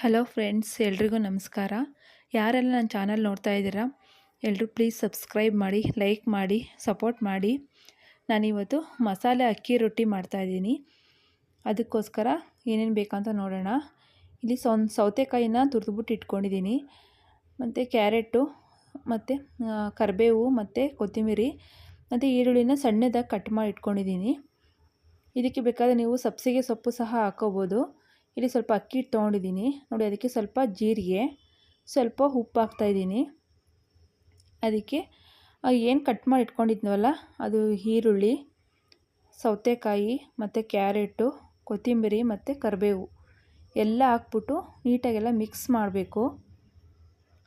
Hello friends ಎಲ್ರಿಗೂ ನಮಸ್ಕಾರ. ಯಾರೆಲ್ಲ ನನ್ನ ಚಾನಲ್ ನೋಡ್ತಾ ಇದ್ದೀರಾ ಎಲ್ಲರೂ ಪ್ಲೀಸ್ ಸಬ್ಸ್ಕ್ರೈಬ್ ಮಾಡಿ ಲೈಕ್ ಮಾಡಿ ಸಪೋರ್ಟ್ ಮಾಡಿ. ನಾನಿವತ್ತು ಮಸಾಲೆ ಅಕ್ಕಿ ರೊಟ್ಟಿ ಮಾಡ್ತಾಯಿದ್ದೀನಿ ಅದಕ್ಕೋಸ್ಕರ ಏನೇನು ಬೇಕಂತ ನೋಡೋಣ. ಇಲ್ಲಿ ಸೌನ್, ಸೌತೆಕಾಯಿನ ತುರಿದ್ಬಿಟ್ಟು ಇಟ್ಕೊಂಡಿದ್ದೀನಿ. ಮತ್ತು ಕ್ಯಾರೆಟು ಮತ್ತು ಕರಿಬೇವು, ಮತ್ತು ಕೊತ್ತಂಬರಿ ಮತ್ತು ಈರುಳ್ಳಿನ ಸಣ್ಣದಾಗಿ ಕಟ್ ಮಾಡಿ ಇಟ್ಕೊಂಡಿದ್ದೀನಿ. ಇದಕ್ಕೆ ಬೇಕಾದರೆ ನೀವು ಸಬ್ಸಿಗೆ ಸೊಪ್ಪು ಸಹ ಹಾಕೋಬೋದು. ಇಲ್ಲಿ ಸ್ವಲ್ಪ ಅಕ್ಕಿ ಹಿಟ್ಟು ತೊಗೊಂಡಿದ್ದೀನಿ ನೋಡಿ, ಅದಕ್ಕೆ ಸ್ವಲ್ಪ ಜೀರಿಗೆ, ಸ್ವಲ್ಪ ಉಪ್ಪು ಹಾಕ್ತಾಯಿದ್ದೀನಿ ಅದಕ್ಕೆ ಏನು ಕಟ್ ಮಾಡಿ ಇಟ್ಕೊಂಡಿದ್ನವಲ್ಲ ಅದು ಈರುಳ್ಳಿ, ಸೌತೆಕಾಯಿ ಮತ್ತು ಕ್ಯಾರೆಟು, ಕೊತ್ತಂಬರಿ ಮತ್ತು ಕರಿಬೇವು ಎಲ್ಲ ಹಾಕ್ಬಿಟ್ಟು ನೀಟಾಗೆಲ್ಲ ಮಿಕ್ಸ್ ಮಾಡಬೇಕು.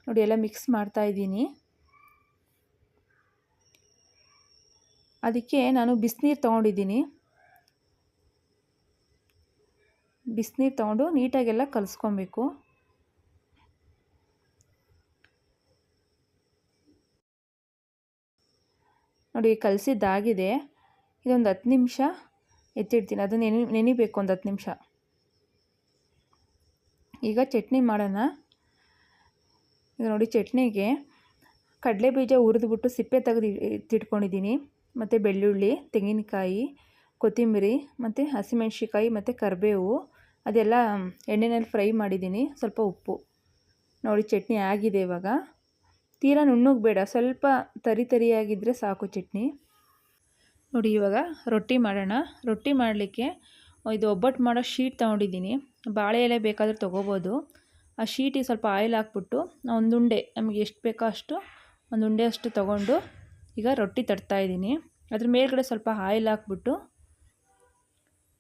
ನೋಡಿ, ಎಲ್ಲ ಮಿಕ್ಸ್ ಮಾಡ್ತಾಯಿದ್ದೀನಿ ಅದಕ್ಕೆ ನಾನು ಬಿಸಿನೀರು ತೊಗೊಂಡಿದ್ದೀನಿ. ಬಿಸಿನೀರು ತೊಗೊಂಡು ನೀಟಾಗೆಲ್ಲ ಕಲಿಸ್ಕೊಬೇಕು. ನೋಡಿ, ಕಲಸಿದ್ದಾಗಿದೆ. ಇದೊಂದು ಹತ್ತು ನಿಮಿಷ ಎತ್ತಿಡ್ತೀನಿ. ಅದು ನೆನೆ, ನೆನಿಬೇಕು ಒಂದು ಹತ್ತು ನಿಮಿಷ. ಈಗ ಚಟ್ನಿ ಮಾಡೋಣ. ಈಗ ನೋಡಿ ಚಟ್ನಿಗೆ ಕಡಲೆ ಬೀಜ ಹುರಿದ್ಬಿಟ್ಟು ಸಿಪ್ಪೆ ತೆಗೆದು ಎತ್ತಿಟ್ಕೊಂಡಿದ್ದೀನಿ ಮತ್ತು ಬೆಳ್ಳುಳ್ಳಿ, ತೆಂಗಿನಕಾಯಿ, ಕೊತ್ತಂಬರಿ, ಮತ್ತು ಹಸಿಮೆಣ್ಸಿಕಾಯಿ ಮತ್ತು ಕರಿಬೇವು. ಅದೆಲ್ಲ ಎಣ್ಣೆಯಲ್ಲಿ ಫ್ರೈ ಮಾಡಿದ್ದೀನಿ. ಸ್ವಲ್ಪ ಉಪ್ಪು. ನೋಡಿ, ಚಟ್ನಿ ಆಗಿದೆ ಇವಾಗ. ತೀರಾ ನುಣ್ಣಗೆ ಬೇಡ ಸ್ವಲ್ಪ ತರಿ ತರಿಯಾಗಿದ್ದರೆ ಸಾಕು ಚಟ್ನಿ. ನೋಡಿ, ಇವಾಗ ರೊಟ್ಟಿ ಮಾಡೋಣ. ರೊಟ್ಟಿ ಮಾಡಲಿಕ್ಕೆ ಇದು ಒಬ್ಬಟ್ಟು ಮಾಡೋ ಶೀಟ್ ತೊಗೊಂಡಿದ್ದೀನಿ. ಬಾಳೆ ಎಲೆ ಬೇಕಾದರೂ ತೊಗೋಬೋದು. ಆ ಶೀಟಿಗೆ ಸ್ವಲ್ಪ ಆಯಿಲ್ ಹಾಕ್ಬಿಟ್ಟು ಒಂದು ಉಂಡೆ, ನಮಗೆ ಎಷ್ಟು ಬೇಕೋ ಅಷ್ಟು ಒಂದು ಉಂಡೆ ಅಷ್ಟು ತೊಗೊಂಡು ಈಗ ರೊಟ್ಟಿ ತಡ್ತಾಯಿದ್ದೀನಿ ಅದ್ರ ಮೇಲ್ಗಡೆ ಸ್ವಲ್ಪ ಆಯಿಲ್ ಹಾಕ್ಬಿಟ್ಟು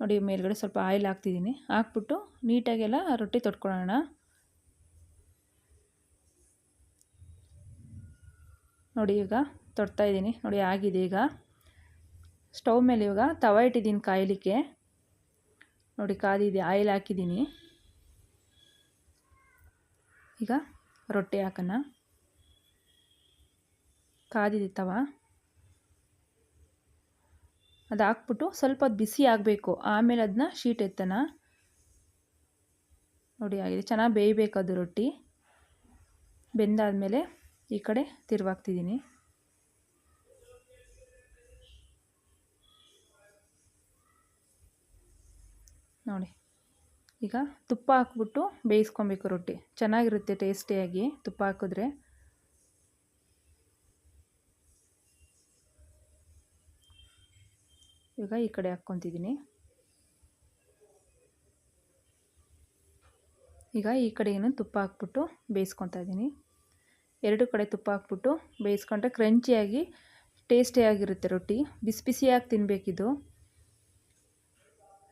ನೋಡಿ ಮೇಲ್ಗಡೆ ಸ್ವಲ್ಪ ಆಯಿಲ್ ಹಾಕ್ತಿದ್ದೀನಿ. ಹಾಕ್ಬಿಟ್ಟು ನೀಟಾಗೆಲ್ಲ ರೊಟ್ಟಿ ತೊಟ್ಕೊಳ್ಳೋಣ. ನೋಡಿ ಈಗ ತೊಡ್ತಾ ಇದ್ದೀನಿ. ನೋಡಿ ಆಗಿದೆ ಈಗ. ಸ್ಟವ್ ಮೇಲೆ ಇವಾಗ ತವ ಇಟ್ಟಿದ್ದೀನಿ ಕಾಯಲಿಕ್ಕೆ. ನೋಡಿ ಕಾದಿದೆ, ಆಯಿಲ್ ಹಾಕಿದ್ದೀನಿ. ಈಗ ರೊಟ್ಟಿ ಹಾಕೋಣ. ಕಾದಿದೆ ತವ. ಅದು ಹಾಕ್ಬಿಟ್ಟು ಸ್ವಲ್ಪ ಹೊತ್ತು ಬಿಸಿ ಆಗಬೇಕು. ಆಮೇಲೆ ಅದನ್ನ ಶೀಟ್ ಎತ್ತನ? ನೋಡಿ, ಆಗಿದೆ. ಚೆನ್ನಾಗಿ ಬೇಯಬೇಕು ಅದು ರೊಟ್ಟಿ. ಬೆಂದಾದಮೇಲೆ ಈ ಕಡೆ ತಿರುವಾಗ್ತಿದ್ದೀನಿ ನೋಡಿ, ಈಗ ತುಪ್ಪ ಹಾಕ್ಬಿಟ್ಟು ಬೇಯಿಸ್ಕೊಬೇಕು ರೊಟ್ಟಿ. ಚೆನ್ನಾಗಿರುತ್ತೆ ಟೇಸ್ಟಿಯಾಗಿ ತುಪ್ಪ ಹಾಕಿದ್ರೆ. ಈಗ ಈ ಕಡೆ ಹಾಕ್ಕೊತಿದ್ದೀನಿ. ಈಗ ಈ ಕಡೆಗೇನು ತುಪ್ಪ ಹಾಕ್ಬಿಟ್ಟು ಬೇಯಿಸ್ಕೊತಾ ಇದ್ದೀನಿ. ಎರಡು ಕಡೆ ತುಪ್ಪ ಹಾಕ್ಬಿಟ್ಟು ಬೇಯಿಸ್ಕೊಂಡ್ರೆ ಕ್ರಂಚಿಯಾಗಿ ಟೇಸ್ಟಿಯಾಗಿರುತ್ತೆ ರೊಟ್ಟಿ. ಬಿಸಿ ಬಿಸಿಯಾಗಿ ತಿನ್ನಬೇಕಿದು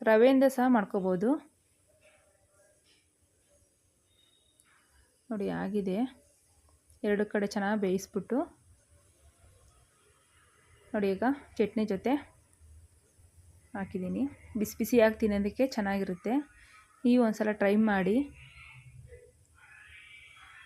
ರವೆಯಿಂದ ಸಹ ಮಾಡ್ಕೋಬೋದು. ನೋಡಿ ಆಗಿದೆ. ಎರಡು ಕಡೆ ಚೆನ್ನಾಗಿ ಬೇಯಿಸ್ಬಿಟ್ಟು ನೋಡಿ ಈಗ ಚಟ್ನಿ ಜೊತೆ ಹಾಕಿದ್ದೀನಿ. ಬಿಸಿ ಬಿಸಿಯಾಗಿ ತಿನ್ನೋದಕ್ಕೆ ಚೆನ್ನಾಗಿರುತ್ತೆ. ನೀವು ಒಂದು ಸಲ ಟ್ರೈ ಮಾಡಿ.